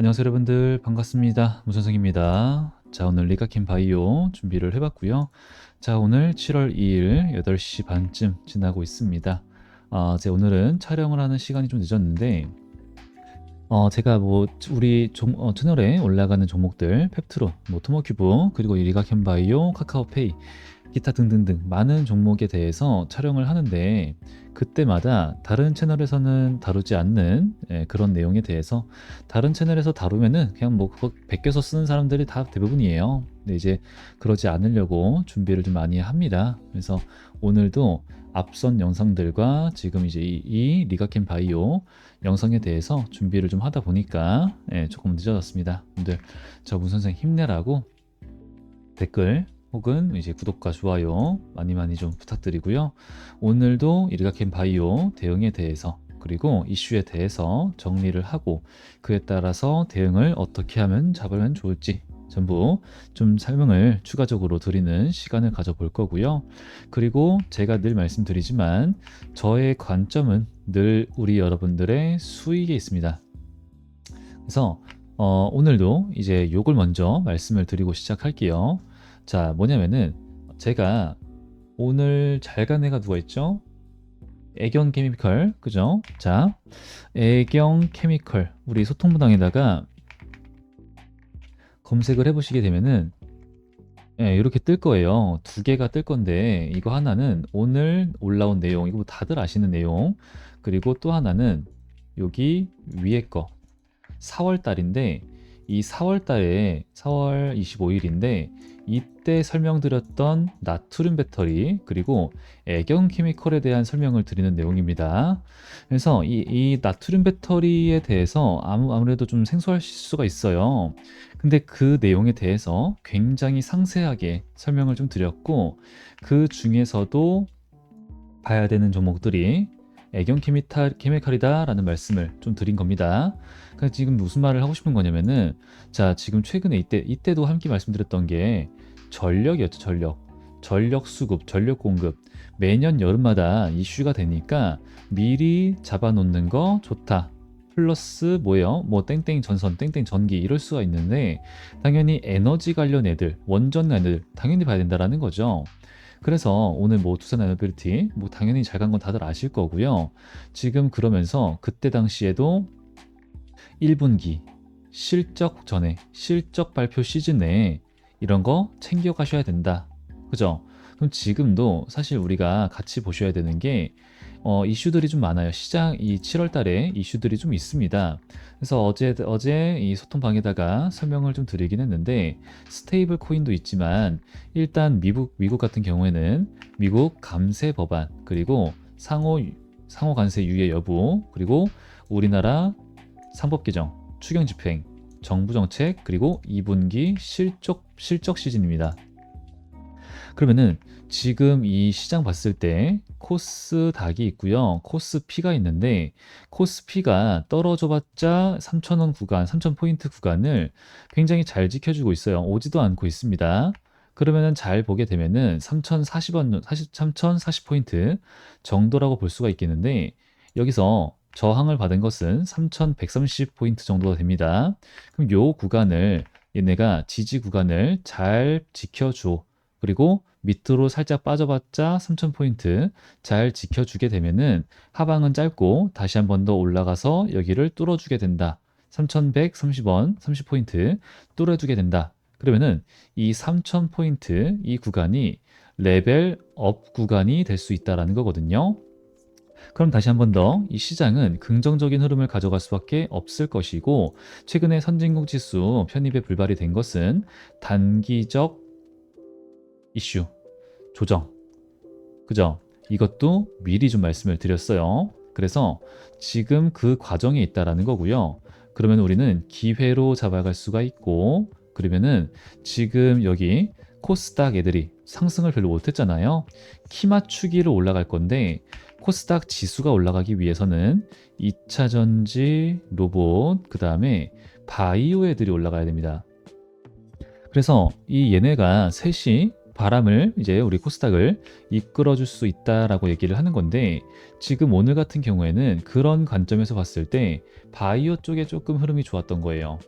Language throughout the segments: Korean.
안녕하세요 여러분들. 반갑습니다. 무선성입니다. 자 오늘 리가킨 바이오 준비를 해봤고요. 자 오늘 7월 2일 8시 반쯤 지나고 있습니다. 아, 제 오늘은 촬영을 하는 시간이 좀 늦었는데 어, 제가 뭐 우리 종, 어, 채널에 올라가는 종목들 펩트론, 뭐 토모큐브 그리고 이 리가켄 바이오, 카카오페이 기타 등등등 많은 종목에 대해서 촬영을 하는데 그때마다 다른 채널에서는 다루지 않는 예, 그런 내용에 대해서 다른 채널에서 다루면은 그냥 뭐 그거 베껴서 쓰는 사람들이 다 대부분이에요. 근데 이제 그러지 않으려고 준비를 좀 많이 합니다. 그래서 오늘도 앞선 영상들과 지금 이제 이, 이 리가켄 바이오 영상에 대해서 준비를 좀 하다 보니까 예, 조금 늦어졌습니다. 분들 저문 선생 힘내라고 댓글 혹은 이제 구독과 좋아요 많이 많이 좀 부탁드리고요. 오늘도 이르가켄 바이오 대응에 대해서 그리고 이슈에 대해서 정리를 하고 그에 따라서 대응을 어떻게 하면 잡으면 좋을지 전부 좀 설명을 추가적으로 드리는 시간을 가져볼 거고요. 그리고 제가 늘 말씀드리지만 저의 관점은 늘 우리 여러분들의 수익에 있습니다. 그래서 어, 오늘도 이제 요걸 먼저 말씀을 드리고 시작할게요. 자, 뭐냐면은 제가 오늘 잘 간 애가 누가 있죠? 애경 케미컬, 그죠? 자, 애경 케미컬 우리 소통부당에다가 검색을 해보시게 되면은 예, 이렇게 뜰 거예요. 두 개가 뜰 건데 이거 하나는 오늘 올라온 내용, 이거 뭐 다들 아시는 내용. 그리고 또 하나는 여기 위에 거 4월 달인데 이 4월 달에 4월 25일인데 이때 설명드렸던 나트륨 배터리 그리고 애경 케미컬에 대한 설명을 드리는 내용입니다. 그래서 이, 이 나트륨 배터리에 대해서 아무, 아무래도 좀 생소하실 수가 있어요. 근데 그 내용에 대해서 굉장히 상세하게 설명을 좀 드렸고 그 중에서도 봐야 되는 종목들이 애경 케미탈, 케미칼이다라는 말씀을 좀 드린 겁니다. 그러니까 지금 무슨 말을 하고 싶은 거냐면은 자 지금 최근에 이때 이때도 함께 말씀드렸던 게 전력이었죠 전력. 전력 수급 전력 공급. 매년 여름마다 이슈가 되니까 미리 잡아놓는 거 좋다. 플러스 뭐예요? 뭐 땡땡 전선 땡땡 전기 이럴 수가 있는데 당연히 에너지 관련 애들 원전 애들 당연히 봐야 된다라는 거죠 그래서 오늘 뭐 투산 에너빌리티 뭐 당연히 잘 간 건 다들 아실 거고요 지금 그러면서 그때 당시에도 1분기 실적 전에 실적 발표 시즌에 이런 거 챙겨 가셔야 된다. 그죠? 그럼 지금도 사실 우리가 같이 보셔야 되는 게 어, 이슈들이 좀 많아요. 시장 이 7월 달에 이슈들이 좀 있습니다. 그래서 어제 어제 이 소통방에다가 설명을 좀 드리긴 했는데 스테이블 코인도 있지만 일단 미국 미국 같은 경우에는 미국 감세 법안 그리고 상호 상호 관세 유예 여부 그리고 우리나라 상법 개정, 추경 집행, 정부 정책 그리고 2분기 실적 실적 시즌입니다. 그러면은 지금 이 시장 봤을 때 코스 닥이 있고요. 코스 피가 있는데 코스 피가 떨어져 봤자 3,000원 구간, 3,000포인트 구간을 굉장히 잘 지켜주고 있어요. 오지도 않고 있습니다. 그러면은 잘 보게 되면은 3,040원, 3,040포인트 정도라고 볼 수가 있겠는데 여기서 저항을 받은 것은 3130포인트 정도가 됩니다. 그럼 요 구간을 얘네가 지지 구간을 잘 지켜줘. 그리고 밑으로 살짝 빠져봤자 3000포인트 잘 지켜주게 되면은 하방은 짧고 다시 한 번 더 올라가서 여기를 뚫어주게 된다. 3130원 30포인트 뚫어주게 된다. 그러면은 이 3000포인트 이 구간이 레벨 업 구간이 될 수 있다라는 거거든요. 그럼 다시 한 번 더 이 시장은 긍정적인 흐름을 가져갈 수밖에 없을 것이고 최근에 선진국 지수 편입에 불발이 된 것은 단기적 이슈 조정 그죠? 이것도 미리 좀 말씀을 드렸어요. 그래서 지금 그 과정에 있다라는 거고요. 그러면 우리는 기회로 잡아갈 수가 있고 그러면은 지금 여기 코스닥 애들이 상승을 별로 못했잖아요. 키 맞추기로 올라갈 건데 코스닥 지수가 올라가기 위해서는 2차 전지, 로봇, 그 다음에 바이오 애들이 올라가야 됩니다. 그래서 이 얘네가 셋이 바람을 이제 우리 코스닥을 이끌어 줄 수 있다라고 얘기를 하는 건데 지금 오늘 같은 경우에는 그런 관점에서 봤을 때 바이오 쪽에 조금 흐름이 좋았던 거예요.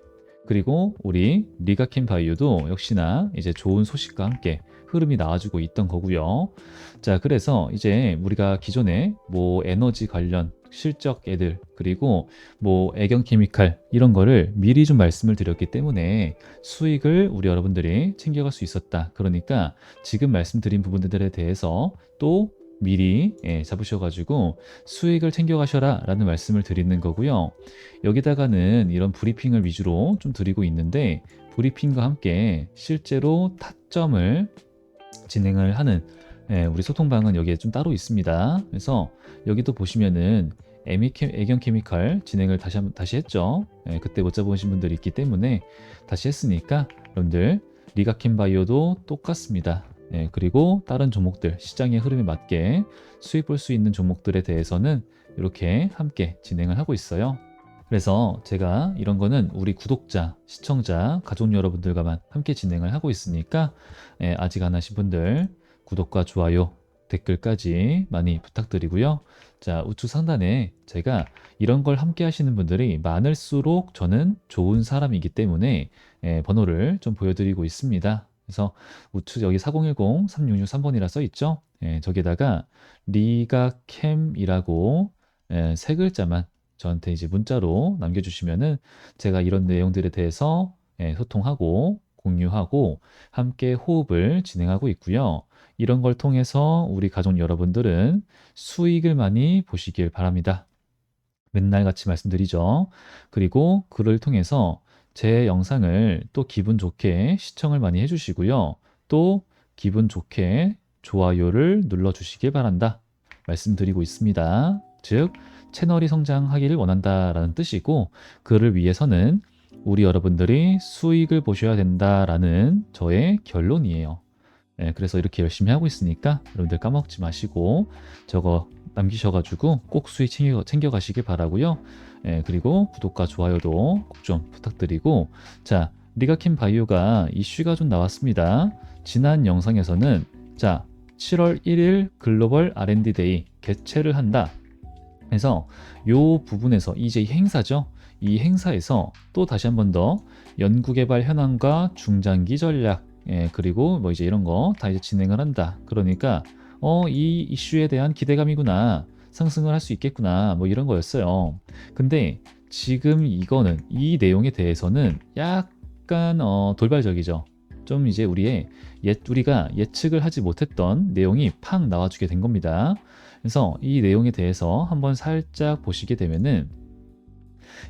그리고 우리 리가킨 바이오도 역시나 이제 좋은 소식과 함께 흐름이 나와주고 있던 거고요. 자, 그래서 이제 우리가 기존에 뭐 에너지 관련 실적 애들 그리고 뭐 애경 케미칼 이런 거를 미리 좀 말씀을 드렸기 때문에 수익을 우리 여러분들이 챙겨갈 수 있었다. 그러니까 지금 말씀드린 부분들에 대해서 또 미리 예, 잡으셔가지고 수익을 챙겨가셔라 라는 말씀을 드리는 거고요. 여기다가는 이런 브리핑을 위주로 좀 드리고 있는데 브리핑과 함께 실제로 타점을 진행을 하는 예, 우리 소통방은 여기에 좀 따로 있습니다. 그래서 여기도 보시면은 애경 케미칼 진행을 다시 한, 다시 했죠. 예, 그때 못 잡으신 분들이 있기 때문에 다시 했으니까 여러분들 리가킨 바이오도 똑같습니다. 예, 그리고 다른 종목들 시장의 흐름에 맞게 수익 볼 수 있는 종목들에 대해서는 이렇게 함께 진행을 하고 있어요. 그래서 제가 이런 거는 우리 구독자, 시청자, 가족 여러분들과만 함께 진행을 하고 있으니까 예, 아직 안 하신 분들 구독과 좋아요, 댓글까지 많이 부탁드리고요. 자, 우측 상단에 제가 이런 걸 함께 하시는 분들이 많을수록 저는 좋은 사람이기 때문에 예, 번호를 좀 보여드리고 있습니다. 그래서 우측 여기 4010-3663번이라 써 있죠. 예, 저기다가 리가캠이라고 예, 세 글자만 저한테 이제 문자로 남겨주시면은 제가 이런 내용들에 대해서 예, 소통하고 공유하고 함께 호흡을 진행하고 있고요. 이런 걸 통해서 우리 가족 여러분들은 수익을 많이 보시길 바랍니다. 맨날 같이 말씀드리죠. 그리고 글을 통해서 제 영상을 또 기분 좋게 시청을 많이 해주시고요. 또 기분 좋게 좋아요를 눌러주시길 바란다. 말씀드리고 있습니다. 즉, 채널이 성장하기를 원한다라는 뜻이고, 그를 위해서는 우리 여러분들이 수익을 보셔야 된다라는 저의 결론이에요. 네, 그래서 이렇게 열심히 하고 있으니까 여러분들 까먹지 마시고 저거 남기셔가지고 꼭 수익 챙겨, 챙겨가시길 바라고요. 네, 그리고 구독과 좋아요도 꼭 좀 부탁드리고 자 리가킨 바이오가 이슈가 좀 나왔습니다. 지난 영상에서는 자 7월 1일 글로벌 R&D 데이 개최를 한다. 그래서 요 부분에서 이제 행사죠. 이 행사에서 또 다시 한 번 더 연구개발 현황과 중장기 전략 예, 그리고 뭐 이제 이런 거 다 이제 진행을 한다. 그러니까 어, 이 이슈에 대한 기대감이구나. 상승을 할 수 있겠구나. 뭐 이런 거였어요. 근데 지금 이거는 이 내용에 대해서는 약간 어, 돌발적이죠. 좀 이제 우리의 예, 우리가 예측을 하지 못했던 내용이 팍 나와주게 된 겁니다. 그래서 이 내용에 대해서 한번 살짝 보시게 되면은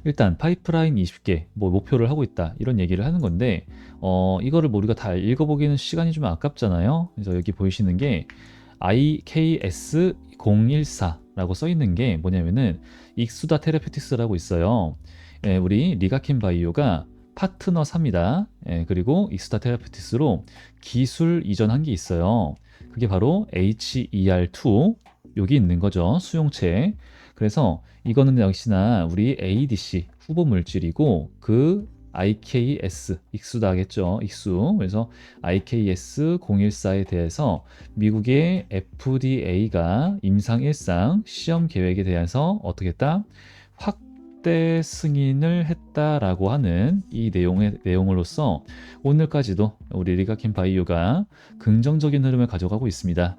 일단 파이프라인 20개 뭐 목표를 하고 있다 이런 얘기를 하는 건데 어 이거를 뭐 우리가 다 읽어보기는 시간이 좀 아깝잖아요. 그래서 여기 보이시는 게 IKS014라고 써 있는 게 뭐냐면은 익수다 테라피틱스라고 있어요. 예, 우리 리가킨 바이오가 파트너 3이다. 예, 그리고 익수다 테라피틱스로 기술 이전한 게 있어요. 그게 바로 HER2 여기 있는 거죠. 수용체. 그래서 이거는 역시나 우리 ADC 후보 물질이고 그 IKS 익수다 하겠죠. 익수. 그래서 IKS 014에 대해서 미국의 FDA가 임상 1상 시험 계획에 대해서 어떻게 했다? 확대 승인을 했다라고 하는 이 내용의 내용으로서 오늘까지도 우리 리가킨 바이오가 긍정적인 흐름을 가져가고 있습니다.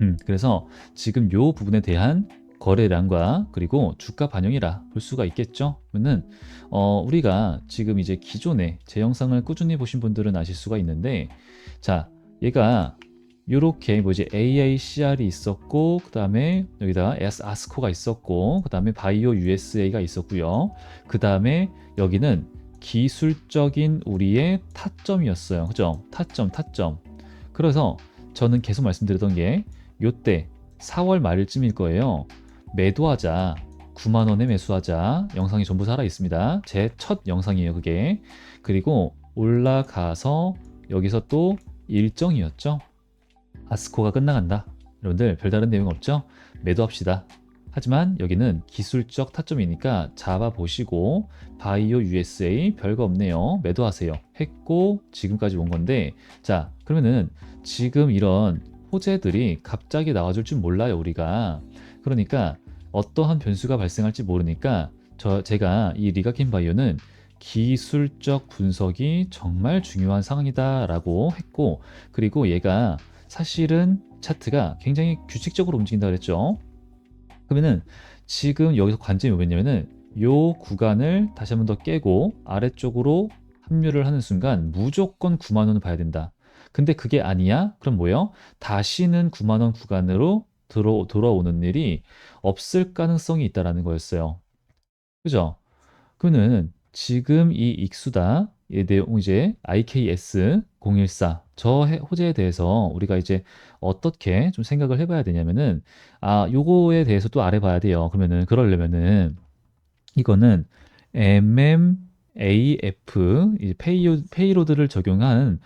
음, 그래서 지금 요 부분에 대한 거래량과 그리고 주가 반영이라 볼 수가 있겠죠. 그러면 어, 우리가 지금 이제 기존에 제 영상을 꾸준히 보신 분들은 아실 수가 있는데 자 얘가 이렇게 뭐 이제 AACR이 있었고 그 다음에 여기다가 아스코가 있었고 그 다음에 바이오 USA가 있었고요. 그 다음에 여기는 기술적인 우리의 타점이었어요. 그죠? 타점, 타점. 그래서 저는 계속 말씀드렸던 게 요때 4월 말쯤일 거예요. 매도하자 9만 원에 매수하자 영상이 전부 살아 있습니다. 제 첫 영상이에요, 그게. 그리고 올라가서 여기서 또 일정이었죠. 아스코가 끝나간다. 여러분들 별다른 내용 없죠? 매도합시다. 하지만 여기는 기술적 타점이니까 잡아보시고 바이오 USA 별거 없네요. 매도하세요. 했고 지금까지 온 건데 자 그러면은 지금 이런 호재들이 갑자기 나와줄 줄 몰라요 우리가 그러니까 어떠한 변수가 발생할지 모르니까 저 제가 이 리가킨 바이오는 기술적 분석이 정말 중요한 상황이다 라고 했고 그리고 얘가 사실은 차트가 굉장히 규칙적으로 움직인다 그랬죠. 그러면은 지금 여기서 관점이 뭐냐면은 요 구간을 다시 한번 더 깨고 아래쪽으로 합류를 하는 순간 무조건 9만 원을 봐야 된다. 근데 그게 아니야? 그럼 뭐요? 다시는 9만 원 구간으로 들어 돌아오는 일이 없을 가능성이 있다라는 거였어요. 그죠? 그러면 지금 이 익수다 의 내용 이제 IKS 014 저 호재에 대해서 우리가 이제 어떻게 좀 생각을 해봐야 되냐면은 아 요거에 대해서 또 알아봐야 돼요. 그러면은 그러려면은 이거는 MMAF 페이로드를 적용한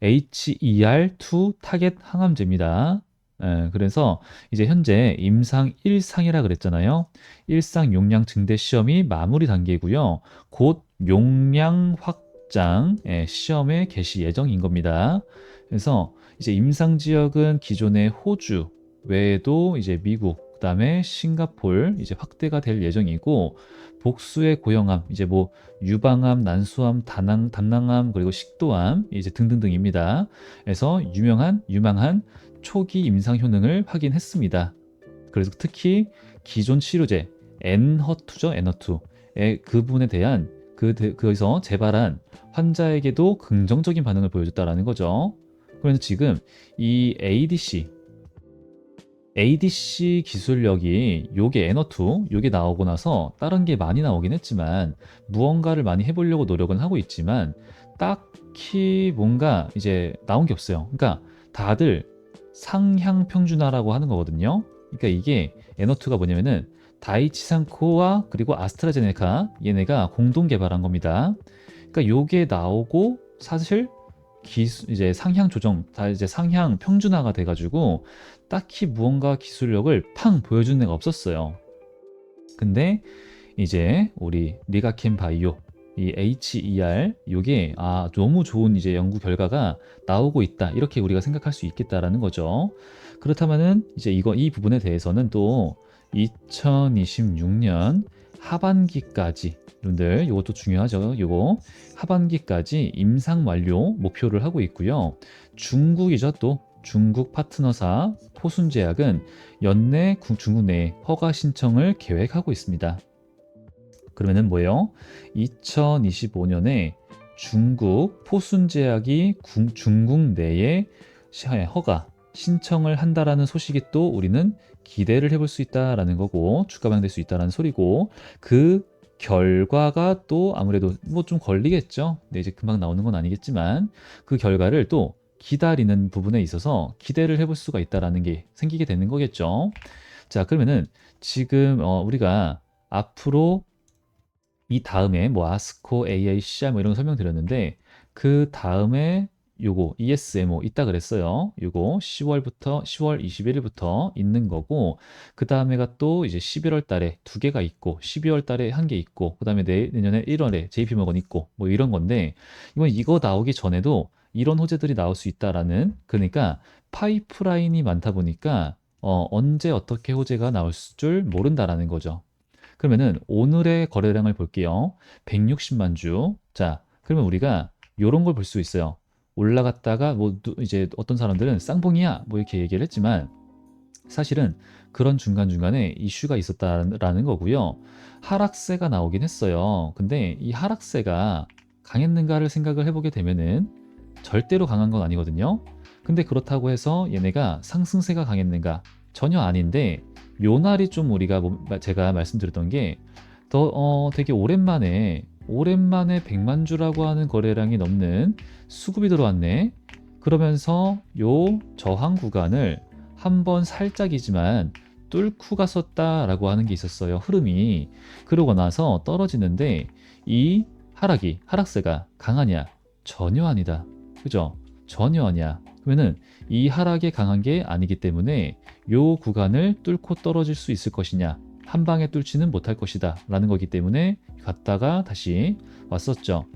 HER2 타겟 항암제입니다. 예, 그래서 이제 현재 임상 1상이라 그랬잖아요. 1상 용량 증대 시험이 마무리 단계고요. 곧 용량 확장 예, 시험에 개시 예정인 겁니다. 그래서 이제 임상 지역은 기존의 호주 외에도 이제 미국 그다음에 싱가폴 이제 확대가 될 예정이고 복수의 고형암 이제 뭐 유방암, 난수암, 다낭, 담낭암 그리고 식도암 이제 등등등입니다. 그래서 유명한 유망한 초기 임상 효능을 확인했습니다. 그래서 특히 기존 치료제 엔허투죠, 엔허투의 그분에 대한 그 거기서 재발한 환자에게도 긍정적인 반응을 보여줬다라는 거죠. 그래서 지금 이 ADC ADC 기술력이 요게 에너2 요게 나오고 나서 다른 게 많이 나오긴 했지만 무언가를 많이 해보려고 노력은 하고 있지만 딱히 뭔가 이제 나온 게 없어요. 그러니까 다들 상향 평준화라고 하는 거거든요. 그러니까 이게 에너2가 뭐냐면은 다이치상코와 그리고 아스트라제네카 얘네가 공동 개발한 겁니다. 그러니까 요게 나오고 사실 기수, 이제 상향 조정, 다 이제 상향 평준화가 돼 가지고 딱히 무언가 기술력을 팡 보여준 애가 없었어요. 근데 이제 우리 리가켄 바이오 이 HER 요게 아 너무 좋은 이제 연구 결과가 나오고 있다 이렇게 우리가 생각할 수 있겠다라는 거죠. 그렇다면은 이제 이거 이 부분에 대해서는 또 2026년 하반기까지 여러분들 이것도 중요하죠. 이거 하반기까지 임상 완료 목표를 하고 있고요. 중국이죠 또 중국 파트너사 포순제약은 연내 중국 내 허가 신청을 계획하고 있습니다. 그러면은 뭐예요? 2025년에 중국 포순제약이 중국 내에 허가 신청을 한다라는 소식이 또 우리는 기대를 해볼 수 있다라는 거고 주가방될 수 있다라는 소리고 그 결과가 또 아무래도 뭐 좀 걸리겠죠. 네, 이제 금방 나오는 건 아니겠지만 그 결과를 또 기다리는 부분에 있어서 기대를 해볼 수가 있다라는 게 생기게 되는 거겠죠. 자, 그러면은 지금 어, 우리가 앞으로 이 다음에 뭐 아스코, AACR 뭐 이런 거 설명드렸는데 그 다음에 요거 ESMO 있다 그랬어요. 요거 10월부터 10월 21일부터 있는 거고 그 다음에가 또 이제 11월 달에 두 개가 있고 12월 달에 한 개 있고 그 다음에 내년에 1월에 JP 모건 있고 뭐 이런 건데 이건 이거 나오기 전에도 이런 호재들이 나올 수 있다라는 그러니까 파이프라인이 많다 보니까 어, 언제 어떻게 호재가 나올 줄 모른다라는 거죠. 그러면은 오늘의 거래량을 볼게요. 160만 주. 자, 그러면 우리가 이런 걸 볼 수 있어요. 올라갔다가 뭐 이제 어떤 사람들은 쌍봉이야 뭐 이렇게 얘기를 했지만 사실은 그런 중간중간에 이슈가 있었다라는 거고요. 하락세가 나오긴 했어요. 근데 이 하락세가 강했는가를 생각을 해보게 되면은 절대로 강한 건 아니거든요. 근데 그렇다고 해서 얘네가 상승세가 강했는가? 전혀 아닌데 요 날이 좀 우리가 뭐, 제가 말씀드렸던 게더 어, 되게 오랜만에 오랜만에 100만 주라고 하는 거래량이 넘는 수급이 들어왔네. 그러면서 요 저항 구간을 한번 살짝이지만 뚫고 갔었다라고 하는 게 있었어요. 흐름이. 그러고 나서 떨어지는데 이 하락이 하락세가 강하냐? 전혀 아니다. 그죠? 전혀 아니야. 그러면은 이 하락이 강한 게 아니기 때문에 요 구간을 뚫고 떨어질 수 있을 것이냐? 한 방에 뚫지는 못할 것이다 라는 거기 때문에 갔다가 다시 왔었죠.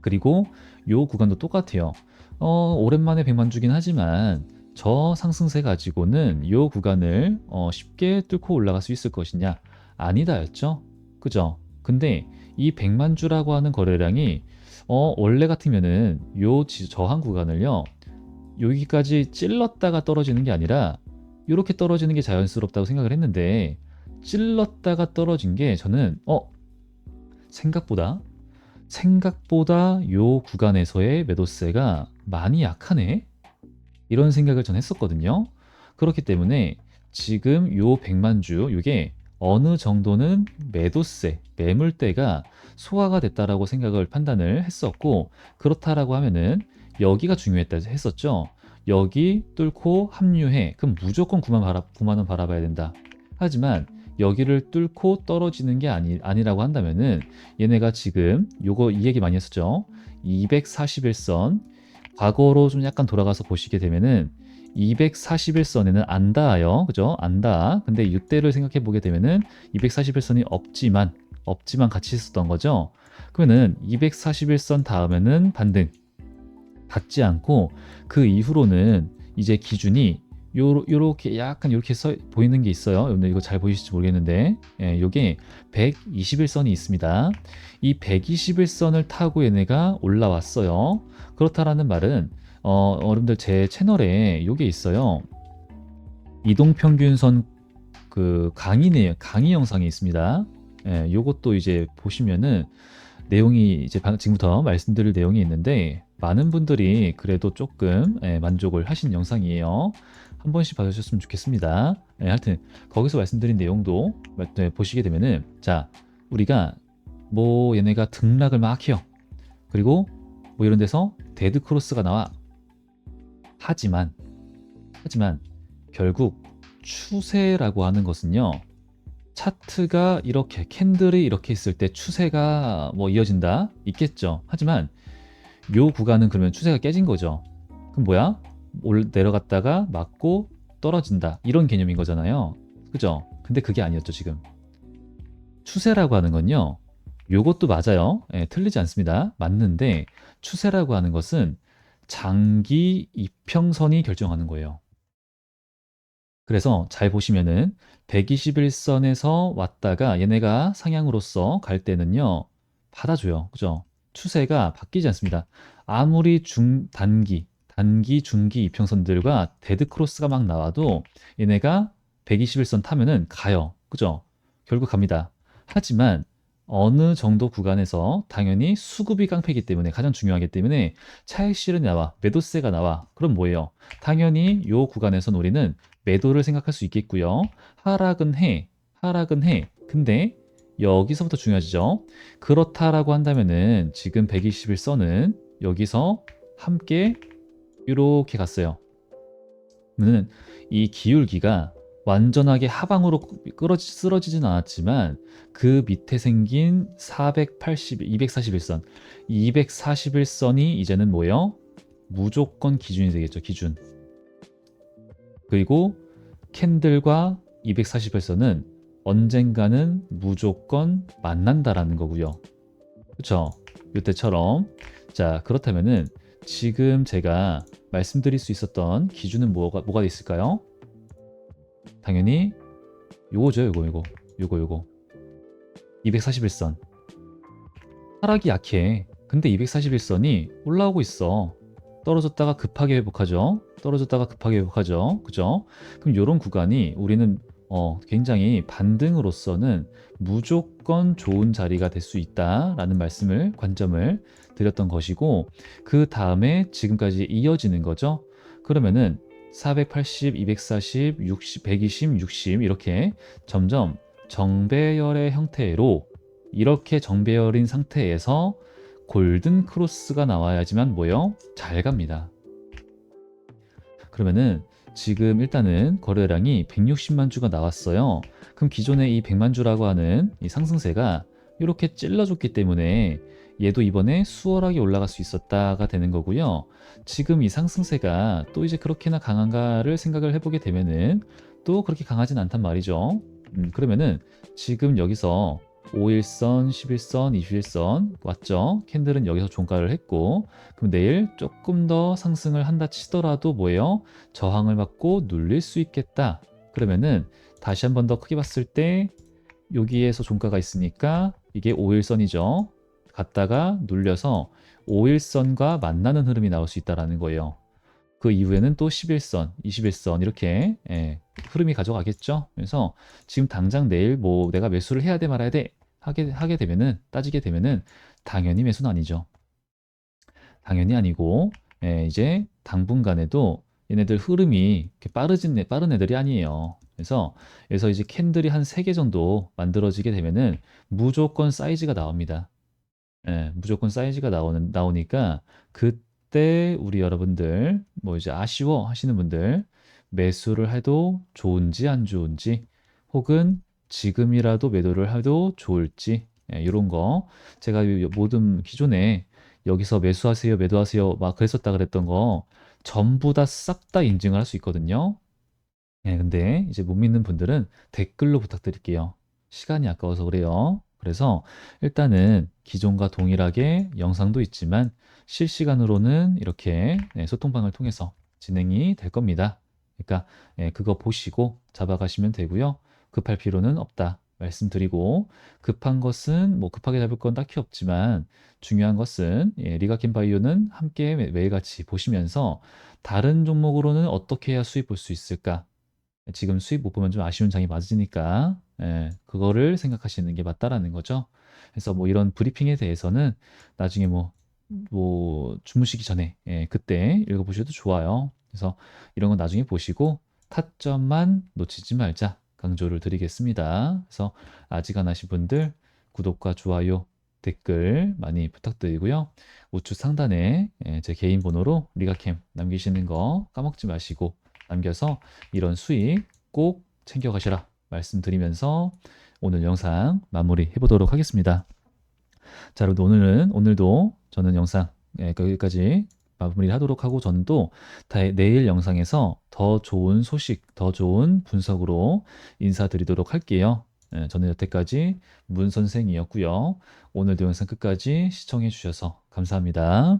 그리고 요 구간도 똑같아요. 어, 오랜만에 100만 주긴 하지만 저 상승세 가지고는 요 구간을 어, 쉽게 뚫고 올라갈 수 있을 것이냐? 아니다였죠. 그죠? 근데 이 100만 주라고 하는 거래량이 어, 원래 같으면은 요 지- 저항 구간을요. 여기까지 찔렀다가 떨어지는 게 아니라 이렇게 떨어지는 게 자연스럽다고 생각을 했는데 찔렀다가 떨어진 게 저는 어 생각보다 생각보다 요 구간에서의 매도세가 많이 약하네 이런 생각을 전 했었거든요. 그렇기 때문에 지금 요 100만 주 요게 어느 정도는 매도세 매물대가 소화가 됐다라고 생각을 판단을 했었고 그렇다라고 하면은 여기가 중요했다 했었죠. 여기 뚫고 합류해. 그럼 무조건 9만, 바라, 9만 원 바라봐야 된다. 하지만 여기를 뚫고 떨어지는 게 아니, 아니라고 한다면은 얘네가 지금 요거 이 얘기 많이 했었죠. 241선 과거로 좀 약간 돌아가서 보시게 되면은 241선에는 안 닿아요. 그죠? 안 닿아. 근데 이때를 생각해 보게 되면은 241선이 없지만 없지만 같이 있었던 거죠. 그러면은 241선 다음에는 반등 닿지 않고 그 이후로는 이제 기준이 요, 요렇게 약간 이렇게 써 보이는 게 있어요. 근데 이거 잘 보이실지 모르겠는데, 예, 요게 121선이 있습니다. 이 121선을 타고 얘네가 올라왔어요. 그렇다라는 말은, 어, 여러분들 제 채널에 요게 있어요. 이동평균선 그 강의네, 강의 영상이 있습니다. 예, 요것도 이제 보시면은 내용이 이제 방- 지금부터 말씀드릴 내용이 있는데 많은 분들이 그래도 조금 예, 만족을 하신 영상이에요. 한 번씩 봐주셨으면 좋겠습니다. 예, 하여튼 거기서 말씀드린 내용도 네, 보시게 되면은 자 우리가 뭐 얘네가 등락을 막 해요. 그리고 뭐 이런 데서 데드 크로스가 나와. 하지만 하지만 결국 추세라고 하는 것은요. 차트가 이렇게 캔들이 이렇게 있을 때 추세가 뭐 이어진다 있겠죠. 하지만 요 구간은 그러면 추세가 깨진 거죠. 그럼 뭐야? 올 내려갔다가 맞고 떨어진다 이런 개념인 거잖아요. 그죠? 근데 그게 아니었죠 지금. 추세라고 하는 건요. 요것도 맞아요. 예, 틀리지 않습니다. 맞는데 추세라고 하는 것은 장기 이평선이 결정하는 거예요. 그래서 잘 보시면은 121선에서 왔다가 얘네가 상향으로서 갈 때는요. 받아줘요. 그죠? 추세가 바뀌지 않습니다. 아무리 중 단기, 단기, 중기 이평선들과 데드 크로스가 막 나와도 얘네가 121선 타면은 가요. 그죠? 결국 갑니다. 하지만 어느 정도 구간에서 당연히 수급이 깡패이기 때문에 가장 중요하기 때문에 차익 실현이 나와 매도세가 나와 그럼 뭐예요? 당연히 요 구간에선 우리는 매도를 생각할 수 있겠고요. 하락은 해. 하락은 해. 근데 여기서부터 중요하죠. 그렇다라고 한다면은 지금 121선은 여기서 함께 이렇게 갔어요. 그러면 이 기울기가 완전하게 하방으로 끌어지, 쓰러지진 않았지만 그 밑에 생긴 480, 241선, 241선이 이제는 뭐예요? 무조건 기준이 되겠죠, 기준. 그리고 캔들과 241선은 언젠가는 무조건 만난다라는 거고요. 그렇죠? 이때처럼 자 그렇다면은 지금 제가 말씀드릴 수 있었던 기준은 뭐가 뭐가 있을까요? 당연히 요거죠, 요거 요거 요거 요거 241선 하락이 약해. 근데 241선이 올라오고 있어. 떨어졌다가 급하게 회복하죠. 떨어졌다가 급하게 회복하죠. 그죠? 그럼 이런 구간이 우리는 어, 굉장히 반등으로서는 무조건 좋은 자리가 될 수 있다라는 말씀을 관점을 드렸던 것이고 그 다음에 지금까지 이어지는 거죠. 그러면은 480, 240, 60, 120, 60 이렇게 점점 정배열의 형태로 이렇게 정배열인 상태에서 골든 크로스가 나와야지만 뭐요? 잘 갑니다. 그러면은 지금 일단은 거래량이 160만 주가 나왔어요. 그럼 기존에 이 100만 주라고 하는 이 상승세가 이렇게 찔러줬기 때문에 얘도 이번에 수월하게 올라갈 수 있었다가 되는 거고요. 지금 이 상승세가 또 이제 그렇게나 강한가를 생각을 해보게 되면은 또 그렇게 강하진 않단 말이죠. 음, 그러면은 지금 여기서 5일선, 11선, 21선 왔죠? 캔들은 여기서 종가를 했고 그럼 내일 조금 더 상승을 한다 치더라도 뭐예요? 저항을 받고 눌릴 수 있겠다. 그러면은 다시 한 번 더 크게 봤을 때 여기에서 종가가 있으니까 이게 5일선이죠. 갔다가 눌려서 5일선과 만나는 흐름이 나올 수 있다라는 거예요. 그 이후에는 또 11선, 21선 이렇게 예, 흐름이 가져가겠죠. 그래서 지금 당장 내일 뭐 내가 매수를 해야 돼 말아야 돼 하게 하게 되면은 따지게 되면은 당연히 매수는 아니죠. 당연히 아니고 예, 이제 당분간에도 얘네들 흐름이 이렇게 빠르진 애- 빠른 애들이 아니에요. 그래서 그래서 이제 캔들이 한 3개 정도 만들어지게 되면은 무조건 사이즈가 나옵니다. 예, 무조건 사이즈가 나오는 나오니까 그 때 우리 여러분들 뭐 이제 아쉬워 하시는 분들 매수를 해도 좋은지 안 좋은지 혹은 지금이라도 매도를 해도 좋을지 예, 이런 거 제가 이 모든 기존에 여기서 매수하세요, 매도하세요 막 그랬었다 그랬던 거 전부 다싹다 인증을 할 수 있거든요. 예, 근데 이제 못 믿는 분들은 댓글로 부탁드릴게요. 시간이 아까워서 그래요. 그래서 일단은 기존과 동일하게 영상도 있지만 실시간으로는 이렇게 네, 소통방을 통해서 진행이 될 겁니다. 그러니까 예, 그거 보시고 잡아가시면 되고요. 급할 필요는 없다 말씀드리고 급한 것은 뭐 급하게 잡을 건 딱히 없지만 중요한 것은 예, 리가캠 바이오는 함께 매- 매일같이 보시면서 다른 종목으로는 어떻게 해야 수입 볼 수 있을까? 지금 수입 못 보면 좀 아쉬운 장이 맞으니까 예, 그거를 생각하시는 게 맞다라는 거죠. 그래서 뭐 이런 브리핑에 대해서는 나중에 뭐, 뭐 주무시기 전에 예, 그때 읽어보셔도 좋아요. 그래서 이런 건 나중에 보시고 타점만 놓치지 말자 강조를 드리겠습니다. 그래서 아직 안 하신 분들 구독과 좋아요, 댓글 많이 부탁드리고요. 우측 상단에 예, 제 개인 번호로 리가캠 남기시는 거 까먹지 마시고 남겨서 이런 수익 꼭 챙겨가시라 말씀드리면서 오늘 영상 마무리 해보도록 하겠습니다. 자, 여러분 오늘은 오늘도 저는 영상 예, 여기까지 마무리하도록 하고 저는 또 다- 내일 영상에서 더 좋은 소식, 더 좋은 분석으로 인사드리도록 할게요. 예, 저는 여태까지 문 선생이었고요. 오늘도 영상 끝까지 시청해 주셔서 감사합니다.